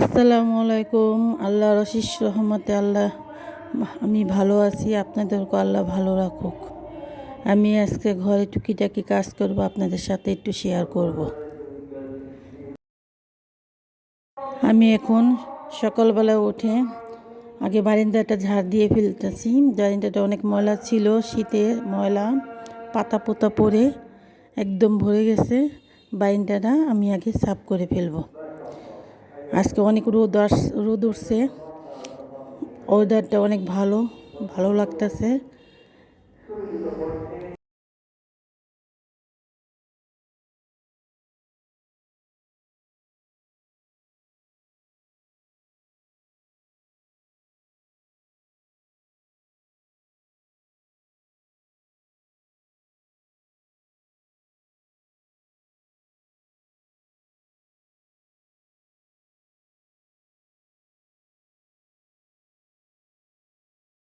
আসসালামু আলাইকুম, আল্লাহ রশিস রহমতে আল্লাহ, আমি ভালো আছি আপনাদেরকে আল্লাহ ভালো রাখুক। আমি আজকে ঘরে টুকিটাকি কাজ করব, আপনাদের সাথে একটু শেয়ার করব। আমি এখন সকালবেলা উঠে আগে বারিন্দাটা ঝাড় দিয়ে ফেলতেছি। বারিন্দাটা অনেক ময়লা ছিল, শীতে ময়লা, পাতা পোতা পরে একদম ভরে গেছে। বারিন্দাটা আমি আগে সাফ করে ফেলব। আজকে অনেক রোদ আস রোদ উঠছে। ওয়েদারটা অনেক ভালো ভালো লাগতেছে।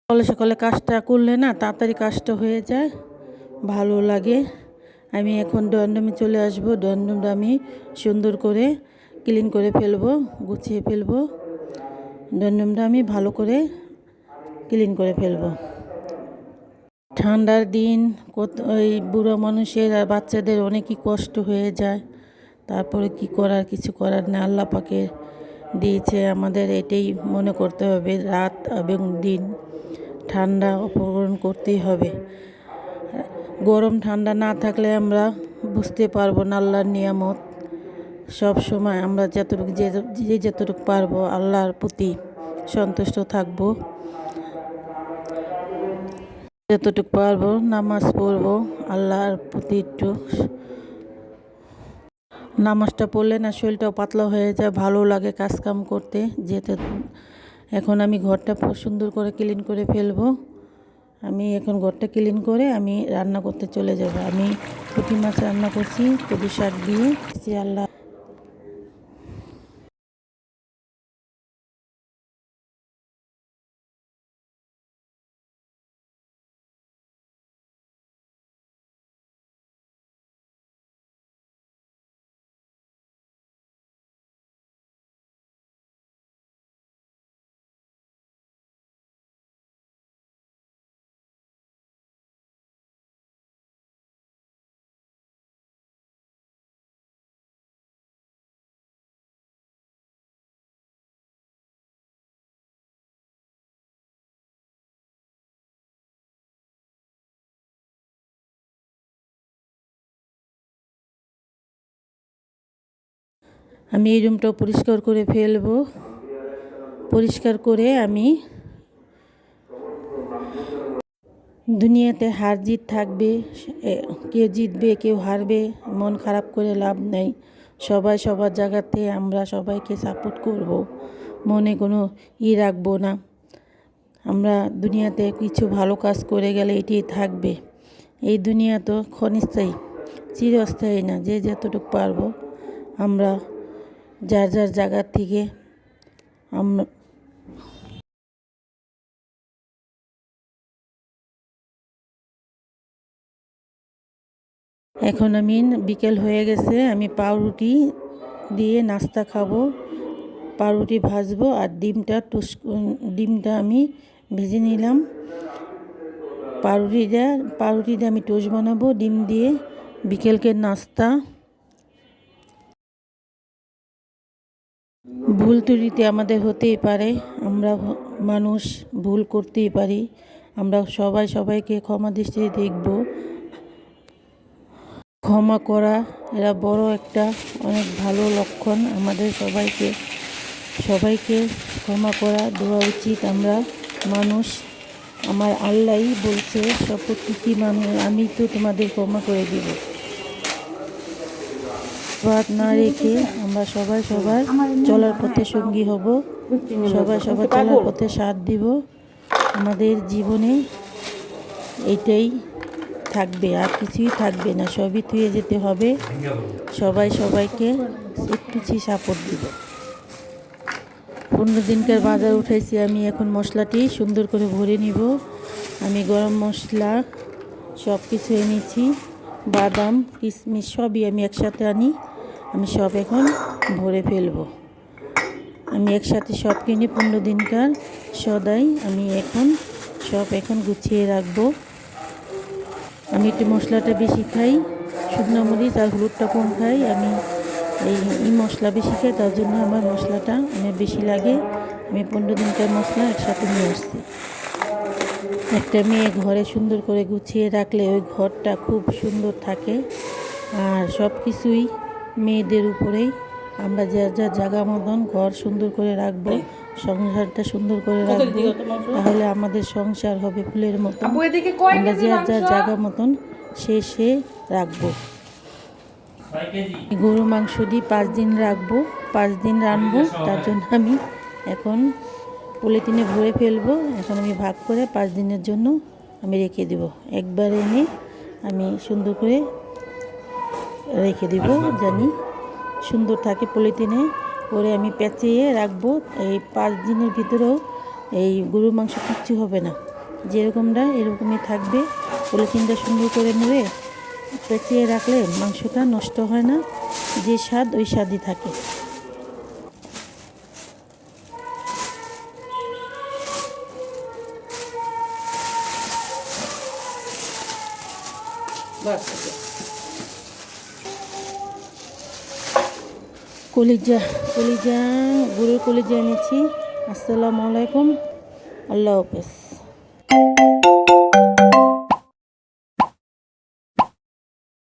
সকালে সকালে কাজটা করলে না তাড়াতাড়ি কাজটা হয়ে যায়, ভালো লাগে। আমি এখন ডন্ডমে চলে আসব ডন্ডমটা আমি সুন্দর করে ক্লিন করে ফেলব, গুছিয়ে ফেলব। ডন্ডমটা আমি ভালো করে ক্লিন করে ফেলব। ঠান্ডার দিন, কত ওই বুড়ো মানুষের আর বাচ্চাদের অনেকই কষ্ট হয়ে যায়। তারপরে কি করার, কিছু করার না আল্লাহ পাকে দিয়েছে, আমাদের এটাই মনে করতে হবে, রাত এবং দিন ঠান্ডা অপহরণ করতেই হবে। গরম ঠান্ডা না থাকলে আমরা বুঝতে পারব না আল্লাহর নিয়ামত। সব সময় আমরা যতটুকু যে যে যতটুকু পারব আল্লাহর প্রতি সন্তুষ্ট থাকব। যতটুকু পারব নামাজ পড়ব, আল্লাহর প্রতি একটু নামাজটা পড়লে না শরীরটাও পাতলা হয়ে যায়, ভালো লাগে কাজকাম করতে। যেতে এখন আমি ঘরটা খুব সুন্দর করে ক্লিন করে ফেলব। আমি এখন ঘরটা ক্লিন করে আমি রান্না করতে চলে যাব। আমি পুঁটি মাছ রান্না করছি পুটি শাক দিয়ে। আল্লাহ আমি এই রুমটাও পরিষ্কার করে ফেলব। পরিষ্কার করে আমি দুনিয়াতে হার জিত থাকবে কেউ জিতবে, কেউ হারবে, মন খারাপ করে লাভ নেই। সবাই সবার জায়গাতে আমরা সবাইকে সাপোর্ট করব, মনে কোনো ই রাখব না। আমরা দুনিয়াতে কিছু ভালো কাজ করে গেলে এটি থাকবে। এই দুনিয়া তো ক্ষণস্থায়ী, চিরস্থায়ী না, যে যতটুকু পারব আমরা যার যার জায়গার থেকে আমরা এখন আমি বিকেল হয়ে গেছে, আমি পাউরুটি দিয়ে নাস্তা খাব, পাউরুটি ভাজবো আর ডিমটা টুস ডিমটা আমি ভেজে নিলাম। পাউরুটিটা পাউরুটিটা আমি টোস্ট বানাবো, ডিম দিয়ে বিকেলকে নাস্তা। ভুল ত্রুটিতে আমাদের হতেই পারে। আমরা মানুষ ভুল করতেই পারি। আমরা সবাই সবাইকে ক্ষমা দৃষ্টিতে দেখব। ক্ষমা করা এরা বড় একটা অনেক ভালো লক্ষণ আমাদের সবাইকে। সবাইকে ক্ষমা করা দেওয়া উচিত। আমরা মানুষ, আমার আল্লাহই বলছে, সব প্রতিটি মানুষ, আমি তো তোমাদের ক্ষমা করে দিব। বাদ না রেখে আমরা সবাই সবার চলার পথে সঙ্গী হব। সবাই সবার চলার পথে সাথ দিব। আমাদের জীবনে এটাই থাকবে, আর কিছুই থাকবে না, সবই থুয়ে যেতে হবে। সবাই সবাইকে একটু সাপোর্ট দিব। পনেরো দিনকার বাজার উঠেছি আমি, এখন মশলাটি সুন্দর করে ভরে নিব। আমি গরম মশলা সব কিছু এনেছি। বাদাম, কিশমিশ, সবই আমি একসাথে আনি। আমি সব এখন ভরে ফেলব। আমি একসাথে সব কিনে পনেরো দিনকার, সদাই আমি এখন সব এখন গুছিয়ে রাখব। আমি একটু মশলাটা বেশি খাই, শুকনো মরিচ আর হলুদটা কম খাই। আমি এই মশলা বেশি খাই, তার জন্য আমার মশলাটা আমার বেশি লাগে। আমি পনেরো দিনকার মশলা একসাথে নিয়ে আসছি। একটা মেয়ে ঘরে সুন্দর করে গুছিয়ে রাখলে ওই ঘরটা খুব সুন্দর থাকে। আর সব কিছুই মেয়েদের উপরেই আমরা যার যার জায়গা মতন ঘর সুন্দর করে রাখব সংসারটা সুন্দর করে রাখব তাহলে আমাদের সংসার হবে ফুলের মতন। আমরা কেজি যার যার জায়গা মতন সে সে রাখব। গরু মাংস দিয়ে পাঁচ দিন রাখব পাঁচ দিন রানবো তার জন্য আমি এখন পলিথিনে ভরে ফেলব এখন আমি ভাগ করে পাঁচ দিনের জন্য আমি রেখে দেব। একবার এনে আমি সুন্দর করে রেখে দেব জানি। সুন্দর থাকে পলিথিনে। করে আমি পেঁচিয়ে রাখব। এই পাঁচ দিনের ভিতরেও এই গরুর মাংস কিচ্ছু হবে না। যেরকমটা এরকমই থাকবে। পলিথিনটা সুন্দর করে মুড়ে পেঁচিয়ে রাখলে মাংসটা নষ্ট হয় না। যে স্বাদ ওই স্বাদই থাকে। কলিজা কলিজা গরুর কলিজা এনেছি। আসসালামু আলাইকুম। আল্লাহ হাফেজ।